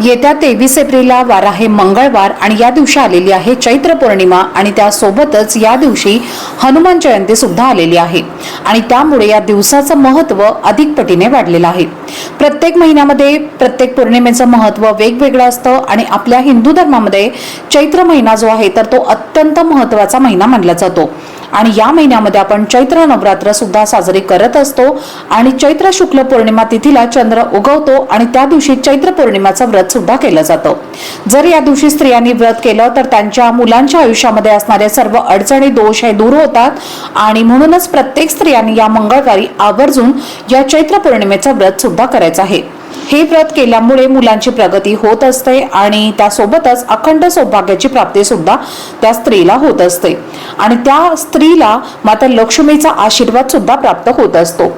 येत्या तेवीस एप्रिलला वार आहे मंगळवार आणि या दिवशी आलेली आहे चैत्र पौर्णिमा आणि त्यासोबतच या दिवशी हनुमान जयंती सुद्धा आलेली आहे. आणि त्यामुळे या दिवसाचं महत्त्व अधिक पटीने वाढलेलं आहे. प्रत्येक महिन्यामध्ये प्रत्येक पौर्णिमेचं महत्त्व वेगवेगळं असतं आणि आपल्या हिंदू धर्मामध्ये चैत्र महिना जो आहे तर तो अत्यंत महत्त्वाचा महिना मानला जातो. आणि या महिन्यामध्ये आपण चैत्र नवरात्र सुद्धा साजरी करत असतो. आणि चैत्र शुक्ल पौर्णिमा तिथीला चंद्र उगवतो आणि त्या दिवशी चैत्र पौर्णिमाचं व्रत सुद्धा केलं जातं. जर या दिवशी स्त्रियांनी व्रत केलं तर त्यांच्या मुलांच्या आयुष्यामध्ये असणारे सर्व अडचणी दोष हे दूर होतात. आणि म्हणूनच प्रत्येक स्त्रियांनी या मंगळवारी आवर्जून या चैत्र पौर्णिमेचं व्रत सुद्धा करायचं आहे. हे व्रत केल्यामुळे मुलांची प्रगती होत असते आणि त्यासोबतच अखंड सौभाग्याची प्राप्ती सुद्धा त्या स्त्रीला होत असते. आणि त्या स्त्रीला माता लक्ष्मीचा आशीर्वाद सुद्धा प्राप्त होत असतो.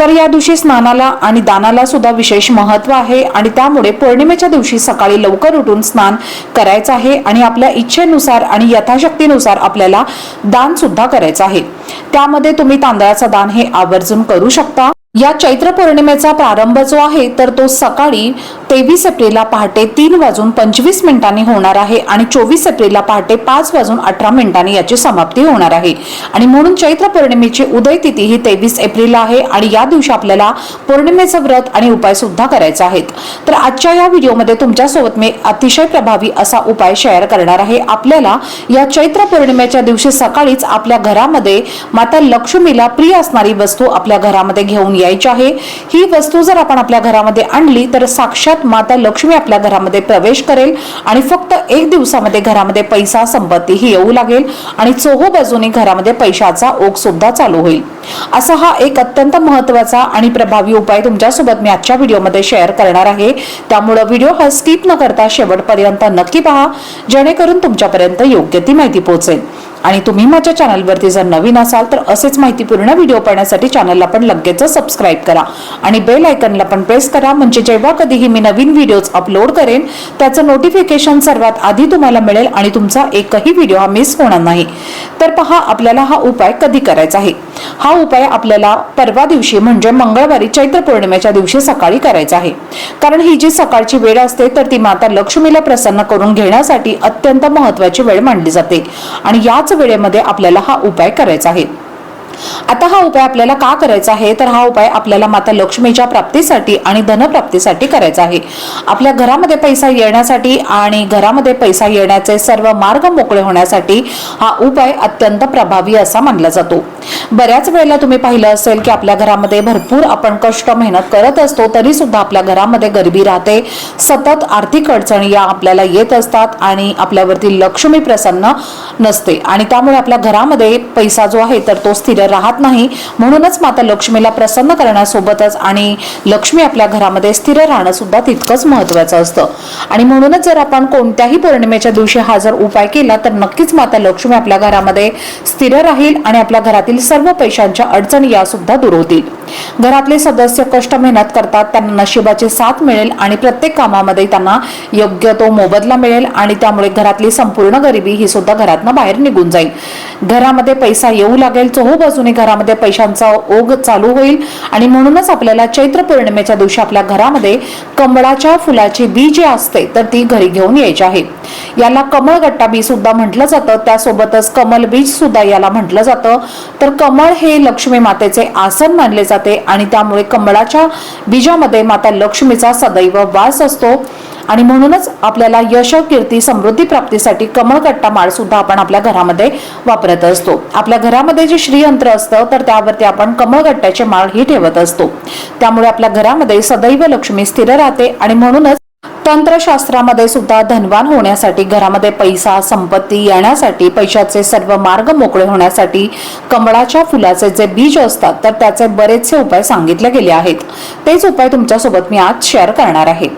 तर या दिवशी स्नानाला आणि दानाला सुद्धा विशेष महत्त्व आहे आणि त्यामुळे पौर्णिमेच्या दिवशी सकाळी लवकर उठून स्नान करायचं आहे आणि आपल्या इच्छेनुसार आणि यथाशक्तीनुसार आपल्याला दान सुद्धा करायचं आहे. त्यामध्ये तुम्ही तांदळाचं दान हे आवर्जून करू शकता. या चैत्र पौर्णिमेचा प्रारंभ जो आहे तर तो सकाळी तेवीस एप्रिलला पहाटे तीन वाजून पंचवीस मिनिटांनी होणार आहे आणि चोवीस एप्रिलला पहाटे पाच वाजून अठरा मिनिटांनी याची समाप्ती होणार आहे. आणि म्हणून चैत्र पौर्णिमेची उदय तिथी ही तेवीस एप्रिलला आहे आणि या दिवशी आपल्याला पौर्णिमेचं व्रत आणि उपाय सुद्धा करायचे आहेत. तर आजच्या या व्हिडिओमध्ये तुमच्यासोबत मी अतिशय प्रभावी असा उपाय शेअर करणार आहे. आपल्याला या चैत्र पौर्णिमेच्या दिवशी सकाळीच आपल्या घरामध्ये माता लक्ष्मीला प्रिय असणारी वस्तू आपल्या घरामध्ये घेऊन यायची आहे. ही वस्तू जर आपण आपल्या घरामध्ये आणली तर साक्षात माता लक्ष्मी आपल्या घरामध्ये प्रवेश करेल आणि फक्त एक दिवसामध्ये घरामध्ये पैसा संपत्ती ही येऊ लागेल आणि चोहो बाजूने घरामध्ये पैशाचा ओघ सुद्धा चालू होईल. असा हा एक अत्यंत महत्त्वाचा आणि प्रभावी उपाय तुमच्यासोबत मी आजच्या व्हिडिओमध्ये शेअर करणार आहे. त्यामुळं व्हिडिओ हा स्किप न करता शेवटपर्यंत नक्की पहा जेणेकरून तुमच्यापर्यंत योग्य ती माहिती पोहोचेल. आणि तुम्ही माझ्या चॅनलवरती जर नवीन असाल तर असेच माहितीपूर्ण व्हिडिओ पाहण्यासाठी चॅनलला पण लगेच सबस्क्राईब करा. आणि बेल आयकनला पण प्रेस करा म्हणजे जेव्हा कधीही मी नवीन व्हिडिओज अपलोड करेन त्याचं नोटिफिकेशन सर्वात आधी तुम्हाला मिळेल आणि तुमचा एकही व्हिडिओ हा मिस होणार नाही. तर पहा आपल्याला हा उपाय कधी करायचा आहे? हा उपाय आपल्याला परवा दिवशी म्हणजे मंगळवारी चैत्र पौर्णिमेच्या दिवशी सकाळी करायचा आहे. कारण ही जी सकाळची वेळ असते तर ती माता लक्ष्मीला प्रसन्न करून घेण्यासाठी अत्यंत महत्वाची वेळ मानली जाते. आणि याच वेळेमध्ये आपल्याला हा उपाय करायचा आहे. आता हा उपाय आपल्याला का करायचा आहे? तर हा उपाय आपल्याला माता लक्ष्मीच्या प्राप्तीसाठी आणि धनप्राप्तीसाठी करायचा आहे. आपल्या घरामध्ये पैसा येण्यासाठी आणि घरामध्ये पैसा येण्याचे सर्व मार्ग मोकळे होण्यासाठी हा उपाय अत्यंत प्रभावी असा मानला जातो. बऱ्याच वेळेला तुम्ही पाहिलं असेल की आपल्या घरामध्ये भरपूर आपण कष्ट मेहनत करत असतो तरी सुद्धा आपल्या घरामध्ये गरिबी राहते. सतत आर्थिक अडचणी या आपल्याला येत असतात आणि आपल्यावरती लक्ष्मी प्रसन्न नसते. आणि त्यामुळे आपल्या घरामध्ये पैसा जो आहे तर तो स्थिर राहत नाही. म्हणूनच माता लक्ष्मीला प्रसन्न करण्यासोबतच आणि लक्ष्मी आपल्या घरामध्ये स्थिर राहणं सुद्धा तितकंच महत्वाचं असतं. आणि म्हणूनच जर आपण कोणत्याही पौर्णिमेच्या दिवशी हा जर उपाय केला तर नक्कीच माता लक्ष्मी आपल्या घरामध्ये स्थिर राहील आणि आपल्या घरातील सर्व पैशांच्या अडचणी या सुद्धा दूर होतील. घरातले सदस्य कष्ट मेहनत करतात त्यांना नशिबाची साथ मिळेल आणि प्रत्येक कामामध्ये त्यांना योग्य तो मोबदला मिळेल आणि त्यामुळे घरातली संपूर्ण गरिबी ही सुद्धा घरातनं बाहेर निघून जाईल. घरामध्ये पैसा येऊ लागेल चोहो बाजूने घरामध्ये पैशांचा ओघ चालू होईल. आणि म्हणूनच आपल्याला चैत्र पौर्णिमेच्या दिवशी आपल्या घरामध्ये कमळाच्या फुलाची बी जी असते तर ती घरी घेऊन यायची आहे. याला कमळगट्टा बी सुद्धा म्हटलं जातं. त्यासोबतच कमल बीज सुद्धा याला म्हटलं जातं. तर कमळ हे लक्ष्मी मातेचे आसन मानले जाते. आणि त्यामुळे कमळाच्या बीजामध्ये माता लक्ष्मीचा सदैव वास असतो. आणि म्हणूनच आपल्याला यश कीर्ती समृद्धी प्राप्तीसाठी कमळकट्टा माळ सुद्धा आपण आपल्या घरामध्ये वापरत असतो. आपल्या घरामध्ये जे श्रीयंत्र असतं तर त्यावरती आपण कमळकट्ट्याचे माळ ही ठेवत असतो. त्यामुळे आपल्या घरामध्ये सदैव लक्ष्मी स्थिर राहते आणि म्हणूनच तंत्रशास्त्रामध्ये सुद्धा धनवान होण्यासाठी घरामध्ये पैसा संपत्ती येण्यासाठी पैशाचे सर्व मार्ग मोकळे होण्यासाठी कमळाच्या फुलाचे जे बीज असतात तर त्याचे बरेचसे उपाय सांगितले गेले आहेत. तेच उपाय तुमच्यासोबत मी आज शेअर करणार आहे.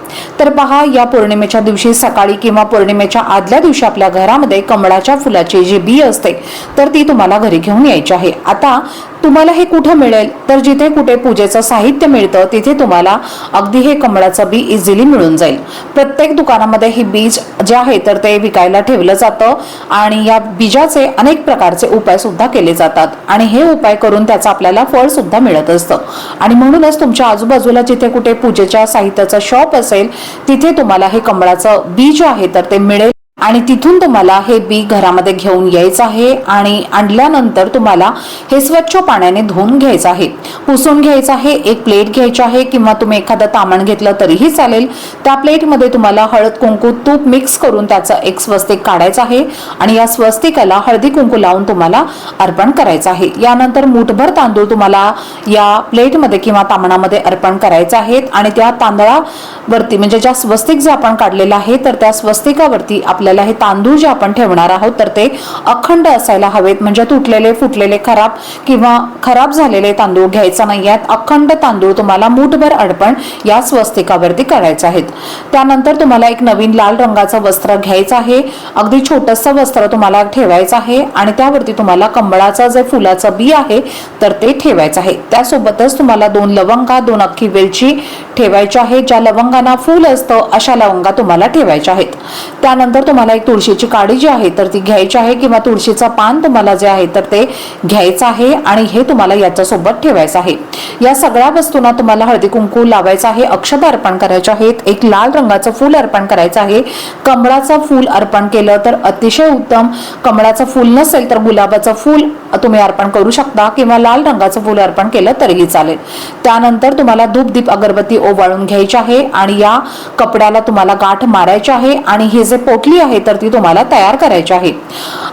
तर पहा या पौर्णिमेच्या दिवशी सकाळी किंवा पौर्णिमेच्या आदल्या दिवशी आपल्या घरामध्ये कमळाच्या फुलाची जी बी असते तर ती तुम्हाला घरी घेऊन यायची आहे. आता तुम्हाला हे कुठं मिळेल? तर जिथे कुठे पूजेचं साहित्य मिळतं तिथे तुम्हाला अगदी हे कमळाचं बी इझिली मिळून जाईल. प्रत्येक दुकानामध्ये हे बीज जे आहे तर ते विकायला ठेवलं जातं आणि या बीजाचे अनेक प्रकारचे उपाय सुद्धा केले जातात. आणि हे उपाय करून त्याचं आपल्याला फळ सुद्धा मिळत असतं. आणि म्हणूनच तुमच्या आजूबाजूला जिथे कुठे पूजेच्या साहित्याचं शॉप असेल तिथे तुम्हाला हे कमळाचं बीज आहे तर ते मिळेल. आणि तिथून तुम्हाला हे बी घरामध्ये घेऊन यायचं आहे आणि आणल्यानंतर तुम्हाला हे स्वच्छ पाण्याने धुवून घ्यायचं आहे. पुसून घ्यायचं आहे एक प्लेट घ्यायची आहे किंवा तुम्ही एखादं तामण घेतलं तरीही चालेल. त्या प्लेटमध्ये तुम्हाला हळद कुंकू तूप मिक्स करून त्याचं एक स्वस्तिक काढायचं आहे आणि या स्वस्तिकाला हळदी कुंकू लावून तुम्हाला अर्पण करायचं आहे. यानंतर मुठभर तांदूळ तुम्हाला या प्लेटमध्ये किंवा तामणामध्ये अर्पण करायचं आहेत आणि त्या तांदळावरती म्हणजे ज्या स्वस्तिक जे आपण काढलेलं आहे तर त्या स्वस्तिकावरती आपल्या आपल्याला हे तांदूळ जे आपण ठेवणार आहोत तर ते अखंड असायला हवेत. म्हणजे तुटलेले फुटलेले खराब किंवा खराब झालेले तांदूळ घ्यायचा नाही. आहेत अखंड तांदूळ तुम्हाला मूठभर अडपण या स्वस्तिकावरती करायचे आहेत. त्यानंतर तुम्हाला एक नवीन लाल रंगाचं वस्त्र घ्यायचं आहे. अगदी छोटंसं वस्त्र तुम्हाला ठेवायचं आहे आणि त्यावरती तुम्हाला कंबळाचं जे फुलाचं बी आहे तर ते ठेवायचं आहे. त्यासोबतच तुम्हाला दोन लवंगा दोन अख्खी वेलची ठेवायची आहे. ज्या लवंगांना फूल असतं अशा लवंगा तुम्हाला ठेवायच्या आहेत. त्यानंतर तुम्हाला एक तुळशीची काडी जी आहे तर ती घ्यायची आहे किंवा तुळशीचं पान तुम्हाला जे आहे तर ते घ्यायचं आहे आणि हे तुम्हाला याच्यासोबत ठेवायचं आहे. या सगळ्या वस्तूंना तुम्हाला हळदी कुंकू लावायचं आहे अक्षता अर्पण करायचे आहेत एक लाल रंगाचं फूल अर्पण करायचं आहे. कमळाचं फूल अर्पण केलं तर अतिशय उत्तम. कमळाचं फूल नसेल तर गुलाबाचं फूल तुम्ही अर्पण करू शकता किंवा लाल रंगाचं फूल अर्पण केलं तरीही चालेल. त्यानंतर तुम्हाला धूप दीप अगरबत्ती ओवाळून घ्यायची आहे आणि या कपड्याला तुम्हाला गाठ मारायची आहे आणि हे जे पोटली आहे तर ती तुम्हाला तयार करायची आहे.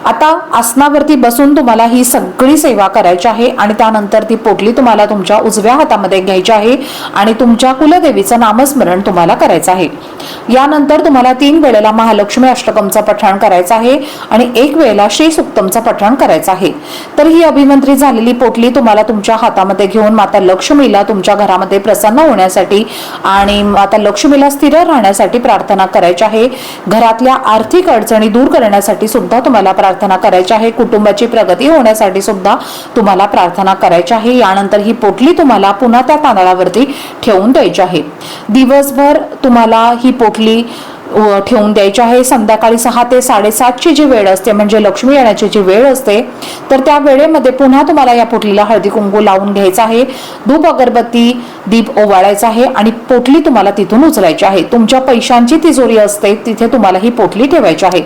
आता आसनावरती बसून तुम्हाला ही सगळी सेवा करायची आहे आणि त्यानंतर ती पोटली तुम्हाला तुमच्या उजव्या हातामध्ये घ्यायची आहे आणि तुमच्या कुलदेवीचं नामस्मरण तुम्हाला करायचं आहे. यानंतर तुम्हाला तीन वेळेला महालक्ष्मी अष्टकमचं पठण करायचं आहे आणि एक वेळेला श्री सुक्तमचं पठण करायचं आहे. तर ही अभिमंत्री झालेली पोटली तुम्हाला तुमच्या हातामध्ये घेऊन माता लक्ष्मीला तुमच्या घरामध्ये प्रसन्न होण्यासाठी आणि माता लक्ष्मीला स्थिर राहण्यासाठी प्रार्थना करायची आहे. घरातल्या आर्थिक अडचणी दूर करण्यासाठी सुद्धा तुम्हाला प्रार्थना करायची आहे. कुटुंबाची प्रगती होण्यासाठी सुद्धा तुम्हाला प्रार्थना करायची आहे. यानंतर ही पोटली तुम्हाला पुन्हा त्या तांदळावरती ठेवून द्यायची आहे. दिवसभर तुम्हाला ही पोटली ठेवून द्यायची आहे. संध्याकाळी सहा ते साडेसातची जी वेळ असते म्हणजे लक्ष्मी येण्याची जी वेळ असते तर त्या वेळेमध्ये पुन्हा तुम्हाला या पोटलीला हळदी कुंकू लावून घ्यायचा आहे. धूप अगरबत्ती दीप ओवाळायचा आहे आणि पोटली तुम्हाला तिथून उचलायची आहे. तुमच्या पैशांची तिजोरी असते तिथे तुम्हाला ही पोटली ठेवायची आहे.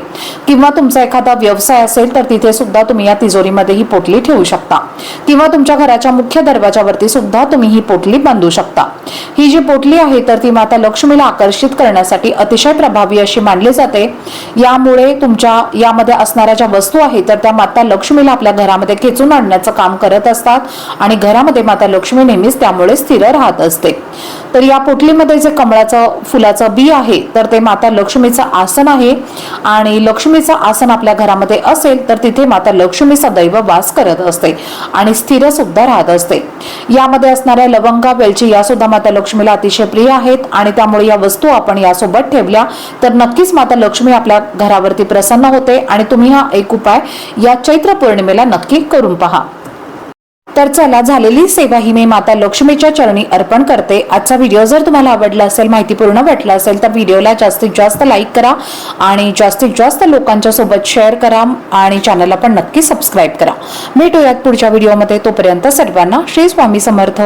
किंवा तुमचा एखादा व्यवसाय असेल तर तिथे सुद्धा तुम्ही या तिजोरीमध्ये ही पोटली ठेवू शकता. किंवा तुमच्या घराच्या मुख्य दरवाजावरती सुद्धा तुम्ही ही पोटली बांधू शकता. ही जी पोटली आहे तर ती माता लक्ष्मीला आकर्षित करण्यासाठी अतिशय प्रभावी अशी मानली जाते. यामुळे तुमच्या यामध्ये असणाऱ्या ज्या वस्तू आहेत तर त्या माता लक्ष्मीला आपल्या घरामध्ये खेचून आणण्याचं काम करत असतात आणि घरामध्ये माता लक्ष्मी नेहमीच त्यामुळे स्थिर राहत असते. तर या पोटलीमध्ये जे कमळाचं फुलाचं बी आहे तर ते माता लक्ष्मीचं आसन आहे. आणि लक्ष्मीचं आसन आपल्या घरामध्ये असेल तर तिथे माता लक्ष्मी सदैव वास करत असते आणि स्थिर सुद्धा राहत असते. यामध्ये असणाऱ्या लवंगा वेलची या सुद्धा माता लक्ष्मीला अतिशय प्रिय आहेत आणि त्यामुळे या वस्तू आपण यासोबत ठेवल्या. तर नक्कीच माता लक्ष्मी आपल्या घरावरती प्रसन्न होते आणि तुम्ही हा एक उपाय या चैत्र पौर्णिमेला नक्की करून पहा. तर चला झालेली सेवा ही मी माता लक्ष्मीच्या चरणी अर्पण करते. आजचा व्हिडिओ जर तुम्हाला आवडला असेल माहितीपूर्ण वाटला असेल तर व्हिडिओला जास्तीत जास्त लाईक करा आणि जास्तीत जास्त लोकांच्या सोबत शेअर करा आणि चॅनलला पण नक्की सबस्क्राईब करा. भेटूयात पुढच्या व्हिडिओमध्ये. तोपर्यंत सर्वांना श्री स्वामी समर्थ.